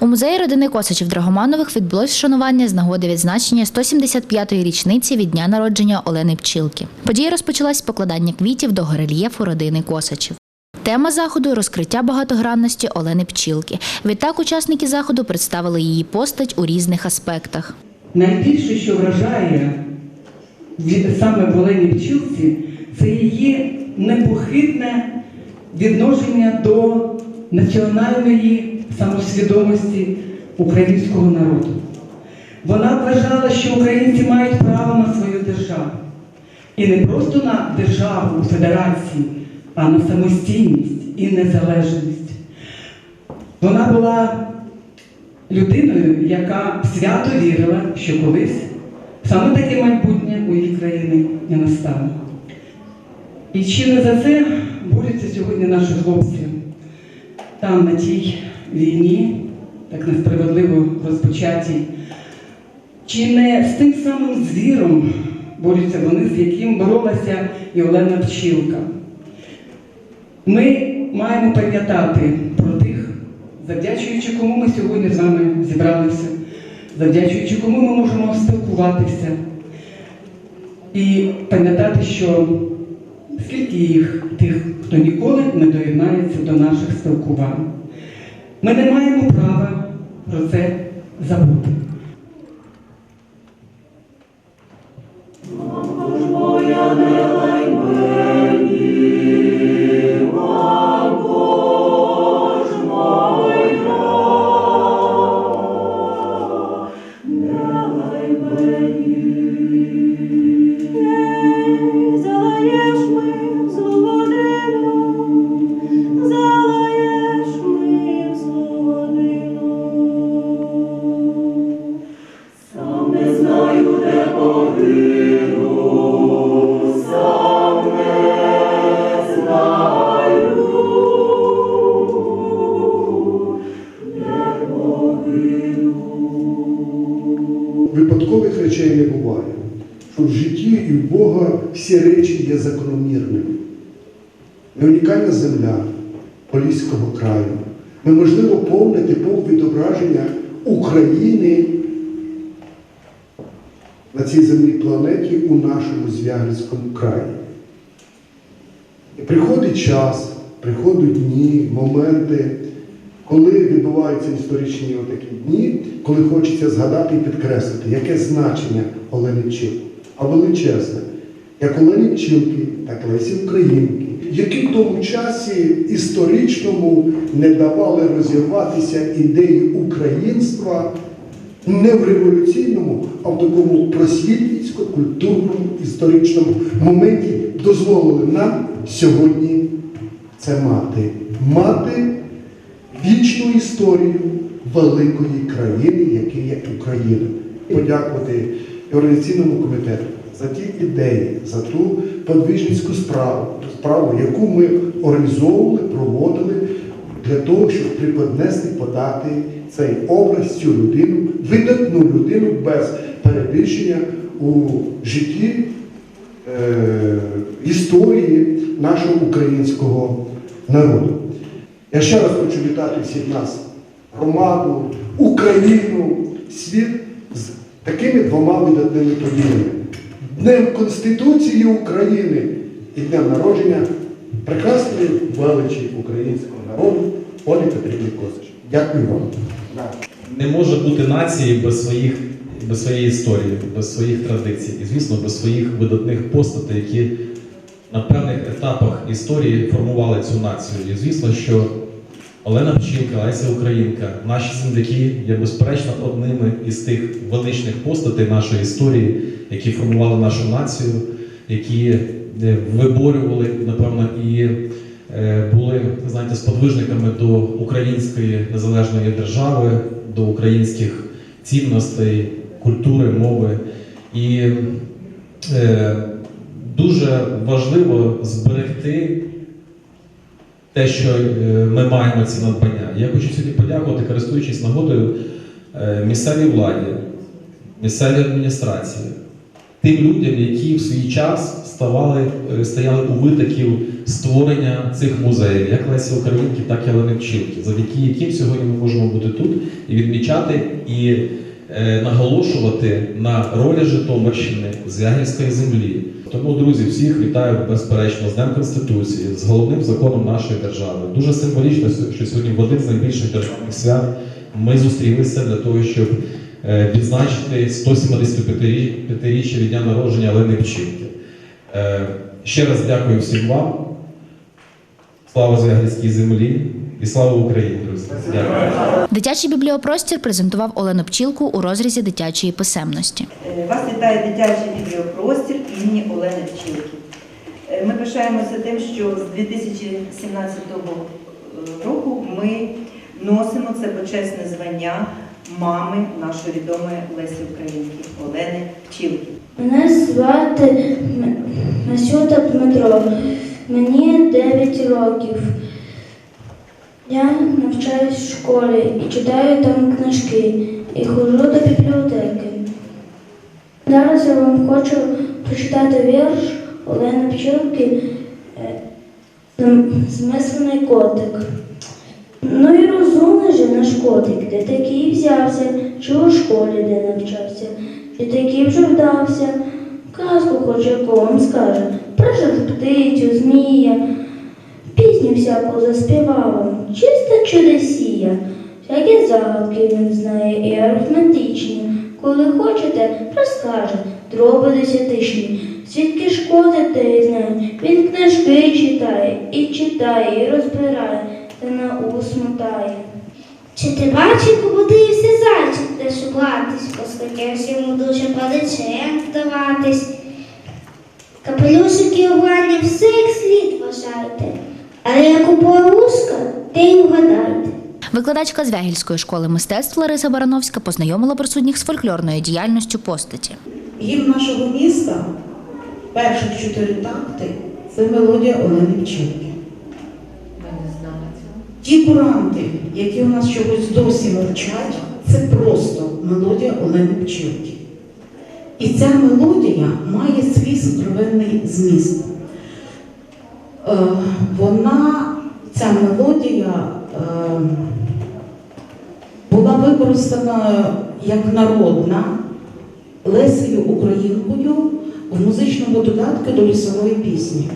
У музеї родини Косачів Драгоманових відбулось вшанування з нагоди відзначення 175-ї річниці від дня народження Олени Пчілки. Подія розпочалась з покладання квітів до горельєфу родини Косачів. Тема заходу розкриття багатогранності Олени Пчілки. Відтак учасники заходу представили її постать у різних аспектах. Найбільше, що вражає саме в Олені Пчілці, це її непохитне відношення до національної самосвідомості українського народу. Вона вважала, що українці мають право на свою державу. І не просто на державу федерації, а на самостійність і незалежність. Вона була людиною, яка свято вірила, що колись саме таке майбутнє у її країни не настане. І чи не за це борються сьогодні наші хлопці там, на тій війні, так несправедливо розпочатій, чи не з тим самим звіром борються вони, з яким боролася і Олена Пчілка. Ми маємо пам'ятати про тих, завдячуючи кому ми сьогодні з вами зібралися, завдячуючи кому ми можемо спілкуватися. І пам'ятати, що скільки їх, тих, хто ніколи не доєднається до наших спілкувань. Ми не маємо права про це забути. Унікальна земля Поліського краю. Ми, можливо, повне типове відображення України на цій земній планеті у нашому Звягельському краї. І приходить час, приходять дні, моменти, коли відбуваються історичні отакі дні, коли хочеться згадати і підкреслити, яке значення Олени Пчілки, а величезне, як Олені Пчілки, так і Лесі Українки, які в тому часі історичному не давали розірватися ідеї українства не в революційному, а в такому просвітницько-культурному історичному моменті дозволили нам сьогодні це мати. Мати вічну історію великої країни, яка є Україна. Подякувати і організаційному комітету за ті ідеї, за ту подвижницьку справу, справу, яку ми організовували, проводили для того, щоб приподнести, подати цей образ, цю людину, видатну людину без перебільшення у житті е, історії нашого українського народу. Я ще раз хочу вітати всіх нас, громаду, Україну, світ з такими двома видатними подіями. Днем Конституції України і днем народження прекрасної величі українського народу Олі Петрівни Косич. Дякую вам. Не може бути нації без своїх без своєї історії, без своїх традицій, і звісно, без своїх видатних постатей, які на певних етапах історії формували цю націю. І звісно, що Олена Пчілка, Леся Українка, наші земляки є безперечно одними із тих величних постатей нашої історії, які формували нашу націю, які е, виборювали, напевно, і е, були знаєте, сподвижниками до української незалежної держави, до українських цінностей, культури, мови. І е, дуже важливо зберегти те, що е, ми маємо ці надбання. Я хочу сьогодні подякувати, користуючись нагодою, е, місцевій владі, місцевій адміністрації, тим людям, які в свій час ставали, е, стояли у витоків створення цих музеїв, як Лесі Українки, так і Олени Пчілки, завдяки яким сьогодні ми можемо бути тут і відмічати і наголошувати на ролі Житомирщини, Звягільської землі. Тому, друзі, всіх вітаю безперечно з Днем Конституції, з головним законом нашої держави. Дуже символічно, що сьогодні в один з найбільших державних свят ми зустрілися для того, щоб е, відзначити 175-річчя від дня народження Олени Пчілки. Е, Ще раз дякую всім вам. Слава Звягільській землі і слава Україні, друзі! Дякую. Дитячий бібліопростір презентував Олену Пчілку у розрізі дитячої писемності. Е, Вас вітає дитячий бібліопростір імені Олени Пчілки. Е, Ми пишаємося тим, що з 2017 року ми носимо це почесне звання мами нашої відомої Лесі Українки Олени Пчілки. Мене звати Масюта Дмитро. Мені 9 років. Я навчаюсь в школі і читаю там книжки і ходжу до бібліотеки. Зараз я вам хочу прочитати вірш Олени Пчілки е, Змислений котик. Ну і розумний же наш котик, де такий взявся, чи у школі де навчався, чи такий вже вдався, казку хоч яку вам скаже, про птицю, змія, пісню всяку заспівала, чиста чудесія, всякі загадки він знає і арифметичні. Коли хочете, розкаже, дроби десятичні. Звідки шкоди те й знає, він книжки читає, і читає, і розбирає, та на ус мотає. Чи ти бачив, побудився зайчик, де шукатись, посхотівся йому дуже паличем вдаватись. Капелюшики обгані все як слід вважайте, але як у вузка, те й угадайте. Викладачка Звягільської школи мистецтв Лариса Барановська познайомила присутніх з фольклорною діяльністю постаті. Гімн нашого міста, перших чотири такти, це мелодія Олени Пчілки. Ті куранти, які у нас чогось досі мовчать, це просто мелодія Олени Пчілки. І ця мелодія має свій сокровенний зміст. Е, вона, ця мелодія е, була використана як народна Лесею Українкою в музичному додатку до лісової пісні.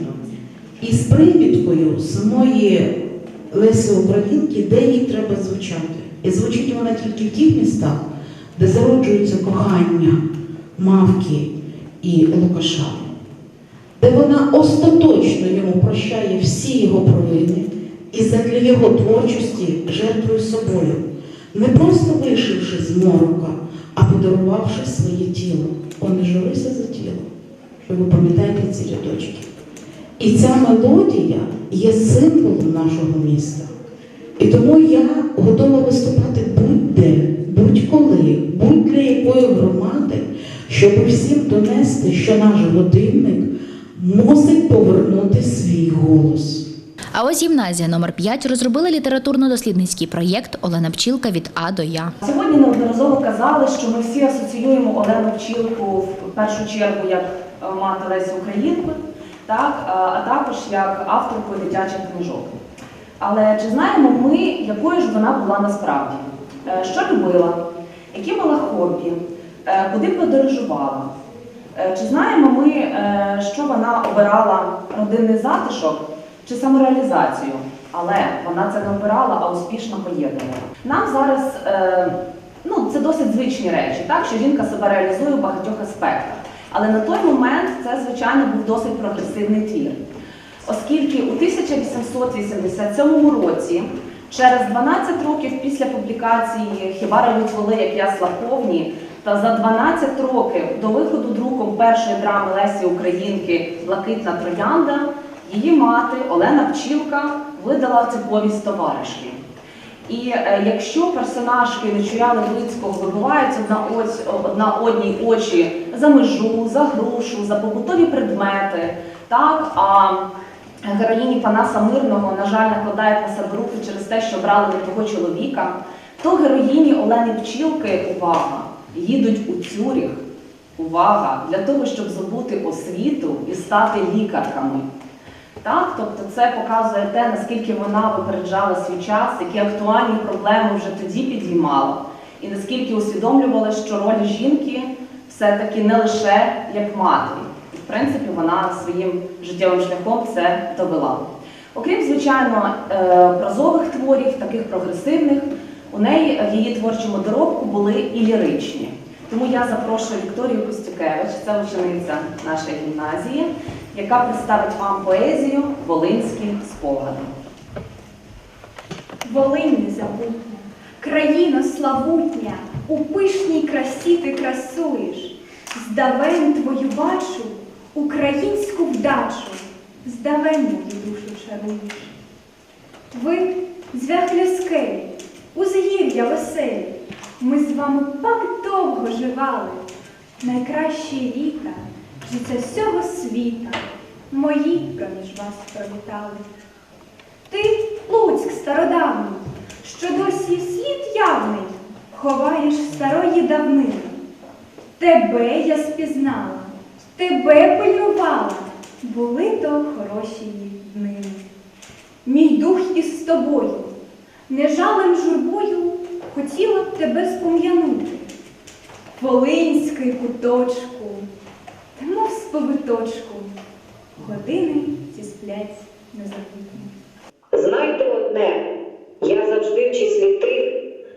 І з приміткою самої Лесі Українки, де їй треба звучати. І звучить вона тільки в тих містах, де зароджується кохання мавки і Лукаша, вона остаточно йому прощає всі його провини і задля його творчості жертвує собою, не просто вишивши з морока, а подарувавши своє тіло. О, не журися за тіло, ви пам'ятаєте ці рядочки. І ця мелодія є символом нашого міста. І тому я готова виступати будь-де, будь-коли, будь-для якої громади, щоб всім донести, що наш годинник мусить повернути свій голос. А ось гімназія номер 5 розробила літературно-дослідницький проєкт Олена Пчілка від А до Я. Сьогодні неодноразово казали, що ми всі асоціюємо Олену Пчілку в першу чергу як е, мати Лесі Українки, так, а а також як авторку дитячих книжок. Але чи знаємо ми, якою ж вона була насправді? Е, Що любила, які мала хобі, Е, куди подорожувала? Е, Чи знаємо ми, е, що вона обирала родинний затишок чи самореалізацію? Але вона це не обирала, а успішно поєднувала. Нам зараз е, ну, це досить звичні речі, так що жінка себе реалізує у багатьох аспектах. Але на той момент це, звичайно, був досить прогресивний твір. Оскільки у 1887 році, через 12 років після публікації Хіба ревуть воли, як ясла повні, та за 12 років до виходу друком першої драми Лесі Українки Блакитна троянда, її мати Олена Пчілка видала цю повість товаришки. І е, якщо персонажки Нечуя Левицького вибиваються одна, ось, одна одній очі за межу, за грушу, за побутові предмети, так, а героїні Панаса Мирного, на жаль, накладають на себе руки через те, що брали не того чоловіка, то героїні Олени Пчілки, увага, їдуть у Цюріх увага, для того, щоб здобути освіту і стати лікарками. Так, тобто це показує те, наскільки вона випереджала свій час, які актуальні проблеми вже тоді підіймала, і наскільки усвідомлювала, що роль жінки все-таки не лише як матері. І, в принципі, вона своїм життєвим шляхом це довела. Окрім, звичайно, е, прозових творів, таких прогресивних, у неї в її творчому доробку були і ліричні. Тому я запрошую Вікторію Костюкевич, це учениця нашої гімназії, яка представить вам поезію Волинські спогади. Волинь незабутня, країна славутня, у пишній красі ти красуєш. Здавен твою бачу, українську вдачу, здавен мою душу шаруєш. Ви звяхлі скелі, узгір'я веселі, ми з вами так довго живали. Найкращі літа, життя всього світа, мої проміж вас пролітали. Ти, Луцьк стародавній, що досі слід явний, ховаєш старої давнини. Тебе я спізнала, тебе пильнувала, були то хороші днини. Мій дух із тобою, не жалем журбою, хотіла б тебе спом'янути. Волинський куточку, та мов сповиточку, години ці сплять незабутні. Знайте одне, я завжди в числі тих,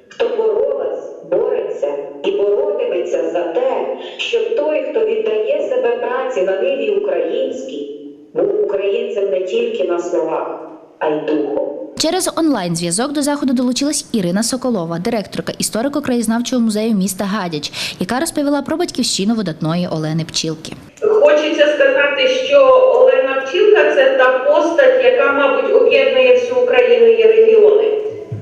хто боролась, бореться і боротиметься за те, щоб той, хто віддає себе праці на ниві українській, був українцем не тільки на словах, а й духом. Через онлайн-зв'язок до заходу долучилась Ірина Соколова, директорка історико-краєзнавчого музею міста Гадяч, яка розповіла про батьківщину видатної Олени Пчілки. Хочеться сказати, що Олена Пчілка це та постать, яка, мабуть, об'єднує всю Україну і регіони.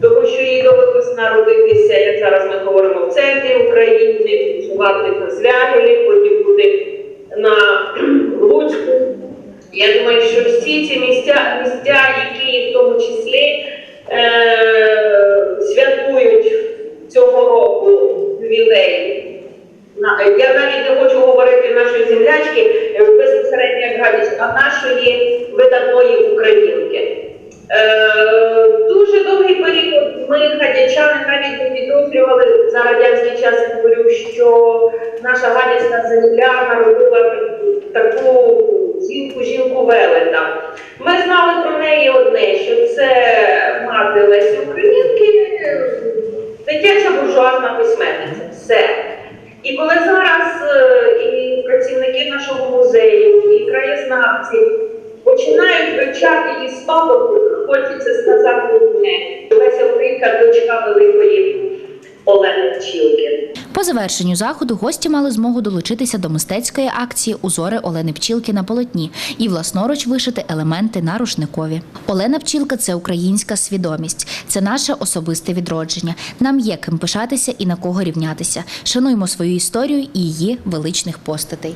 Тому що їй довелось народитися, як зараз ми говоримо, в центрі України, працювати на Звягелі, потім бути на. Я думаю, що всі ці місця, місця які в тому числі е- святкують цього року ювілей, Я навіть не хочу говорити нашої землячки е, безпосередньо як Гадяч, а нашої видатної українки. Е, дуже довгий період ми, гадячани, навіть не підозрювали за радянський час, я говорю, що наша гадяцька земля народила таку жінку, жінку велета. Ми знали про неї одне, що це мати Лесі Українки, дитяча буржуазна письменниця. Все. І коли зараз е, і працівники нашого музею, і краєзнавці починають вивчати її спадок, хочеться сказати одне. Леся Українка дочка великої. Завершенню заходу гості мали змогу долучитися до мистецької акції Узори Олени Пчілки на полотні і власноруч вишити елементи на рушникові. Олена Пчілка це українська свідомість, це наше особисте відродження. Нам є ким пишатися і на кого рівнятися. Шануємо свою історію і її величних постатей.